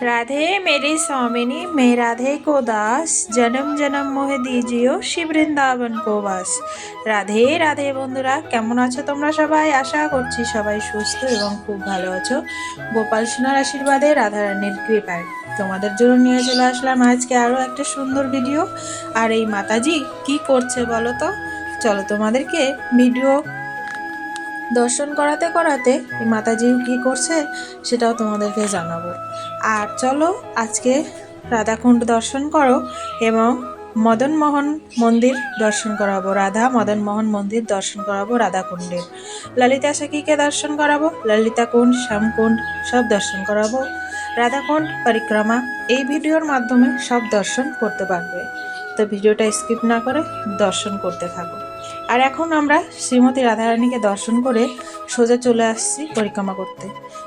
राधे मेरी स्वामिनी मैं राधे को दास जन्म जन्म মোহে দিজিও শ্রী বৃন্দাবন কো বাস রাধে রাধে বন্ধুরা কেমন আছো তোমরা সবাই আশা করছি সবাই সুস্থ এবং খুব ভালো আছো গোপাল সোনার আশীর্বাদে রাধারানীর কৃপায় তোমাদের জন্য নিয়ে চলে আসলাম আজকে আরও একটা সুন্দর ভিডিও আর এই মাতাজি কি করছে বলো তো চলো তোমাদেরকে ভিডিও দর্শন করাতে করাতে এই মাতাজি কী করছে সেটাও তোমাদেরকে জানাব। আর চলো আজকে রাধাকুণ্ড দর্শন করো এবং মদন মোহন মন্দির দর্শন করাবো। রাধা মদন মোহন মন্দির দর্শন করাবো রাধাকুণ্ডের। ললিতা সখীকে দর্শন করাবো, ললিতা কুণ্ড শ্যামকুণ্ড সব দর্শন করাবো। রাধাকুণ্ড, পরিক্রমা, এই ভিডিওর মাধ্যমে সব দর্শন করতে পারবে। তো ভিডিওটা স্কিপ না করে দর্শন করতে থাকো। আর এখন আমরা শ্রীমতী রাধারানীকে দর্শন করে সোজা চলে আসছি পরিক্রমা করতে।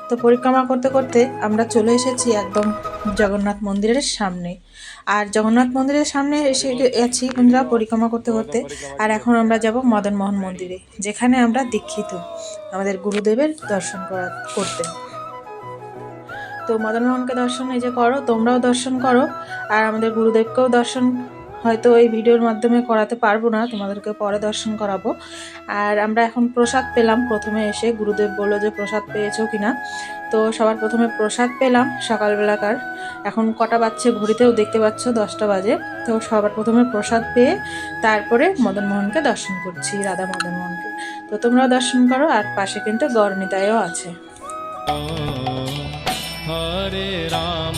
তো পরিক্রমা করতে করতে আমরা চলে এসেছি একদম জগন্নাথ মন্দিরের সামনে। আর জগন্নাথ মন্দিরের সামনে এসে গেছি বন্ধুরা পরিক্রমা করতে করতে। আর এখন আমরা যাব মদন মোহন মন্দিরে, যেখানে আমরা দীক্ষিত, আমাদের গুরুদেবের দর্শন করা করতে। তো মদন মোহনকে দর্শন এই যে করো, তোমরাও দর্শন করো, আর আমাদের গুরুদেবকেও দর্শন হয়তো এই ভিডিওর মাধ্যমে করাতে পারব না, তোমাদেরকে পরে দর্শন করাবো। আর আমরা এখন প্রসাদ পেলাম, প্রথমে এসে গুরুদেব বলল যে, প্রসাদ পেয়েছ কিনা? তো সবার প্রথমে প্রসাদ পেলাম, সকালবেলাকার। এখন কটা বাজছে ঘড়িতেও দেখতে পাচ্ছ, দশটা বাজে। তো সবার প্রথমে প্রসাদ পেয়ে তারপরে মদনমোহনকে দর্শন করছি, রাধা মদনমোহনকে তো তোমরাও দর্শন করো, আর পাশে কিন্তু গরমিতায়ও আছে। হরে রাম।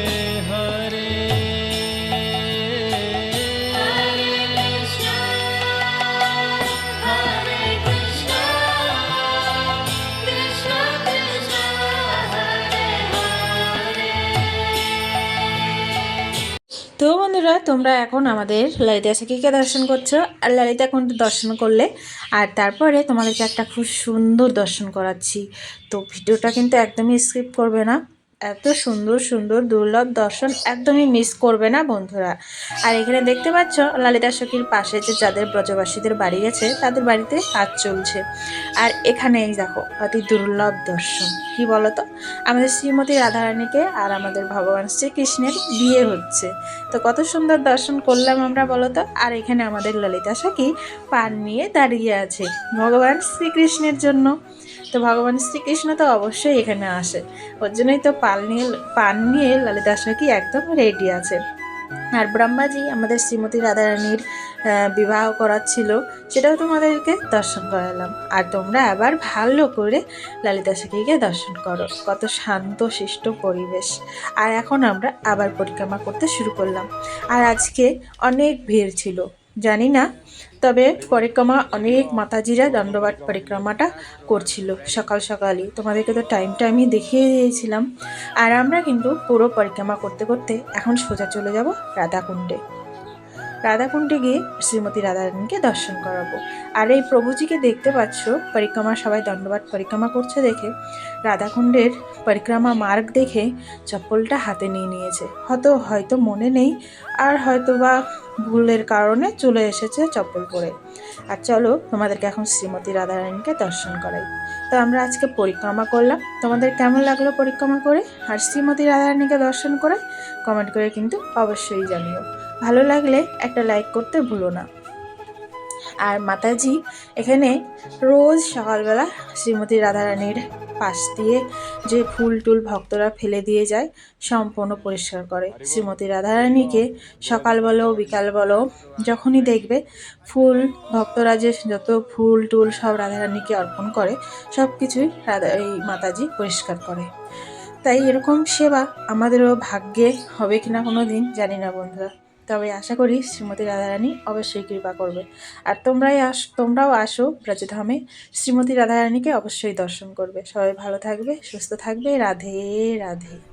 বন্ধুরা, তোমরা এখন আমাদের ললিতা সখীকে দর্শন করছ। আর ললিতা কুণ্ড দর্শন করলে, আর তারপরে তোমাদেরকে একটা খুব সুন্দর দর্শন করাচ্ছি। তো ভিডিওটা কিন্তু একদমই স্কিপ করবে না। এত সুন্দর সুন্দর, দুর্লভ দর্শন একদমই মিস করবে না বন্ধুরা। আর এখানে দেখতে পাচ্ছ, লালিতা সখীর পাশে যে যাদের ব্রজবাসীদের বাড়ি গেছে, তাদের বাড়িতে কাজ চলছে। আর এখানে এই দেখো, অতি দুর্লভ দর্শন। কি বলতো? আমাদের শ্রীমতী রাধারানীকে আর আমাদের ভগবান শ্রীকৃষ্ণের বিয়ে হচ্ছে। তো কত সুন্দর দর্শন করলাম আমরা বলতো? আর এখানে আমাদের ললিতা সখী পান নিয়ে দাঁড়িয়ে আছে ভগবান শ্রীকৃষ্ণের জন্য। তো ভগবান শ্রীকৃষ্ণ তো অবশ্যই এখানে আসে। ওর জন্যই তো পাল নিয়ে পান নিয়ে ললিতা সখী একদম রেডি আছে। আর ব্রহ্মাজি আমাদের শ্রীমতী রাধারানীর বিবাহ করাচ্ছিল সেটাও তোমাদেরকে দর্শন করালাম। আর তোমরা আবার ভালো করে ললিতা সখীকে দর্শন করো। কত শান্ত শিষ্ট পরিবেশ। আর এখন আমরা আবার পরিক্রমা করতে শুরু করলাম। আর আজকে অনেক ভিড় ছিল। জানি না। তবে পরিক্রমা অনেক মাতাজিরা দণ্ডবাট পরিক্রমাটা করছিল সকাল সকালই। তোমাদেরকে তো টাইমটা আমি দেখিয়ে দিয়েছিলাম আর আমরা কিন্তু পুরো পরিক্রমা করতে করতে এখন সোজা চলে যাব রাধাকুণ্ডে। রাধাকুণ্ডে গিয়ে শ্রীমতী রাধারানীকে দর্শন করাবো। আর এই প্রভুজিকে দেখতে পাচ্ছ, পরিক্রমা সবাই দণ্ডবাট পরিক্রমা করছে দেখে। রাধাকুণ্ডের পরিক্রমা মার্গ দেখে চপ্পলটা হাতে নিয়ে নিয়েছে। হয়তো হয়তো মনে নেই। আর হয়তো বা ভুলের কারণে চলে এসেছে চপ্পল পরে আর চলো, তোমাদেরকে এখন শ্রীমতী রাধারানীকে দর্শন করাই। তো আমরা আজকে পরিক্রমা করলাম। তোমাদের কেমন লাগল পরিক্রমা করে? আর শ্রীমতী রাধারানীকে দর্শন করে কমেন্ট করে কিন্তু অবশ্যই জানিও। ভালো লাগলে একটা লাইক করতে ভুলো না। আর মাতাজি এখানে রোজ সকালবেলা শ্রীমতী রাধারানীর পাশ দিয়ে যে ফুল টুল ভক্তরা ফেলে দিয়ে যায়, সম্পূর্ণ পরিষ্কার করে। শ্রীমতী রাধারানীকে সকাল বলো, বিকাল বলো, যখনই দেখবে ফুল ভক্তরা যে যত ফুল টুল সব রাধারানীকে অর্পণ করে, সব কিছুই রাধা, এই মাতাজি পরিষ্কার করে। তাই এরকম সেবা আমাদেরও ভাগ্যে হবে কিনা কোনো দিন জানি না বন্ধুরা। তবে আশা করি শ্রীমতী রাধারানী অবশ্যই কৃপা করবে। আর তোমরাই আস, তোমরাও আসো ব্রজধামে, শ্রীমতী রাধারানীকে অবশ্যই দর্শন করবে। সবাই ভালো থাকবে, সুস্থ থাকবে। রাধে রাধে।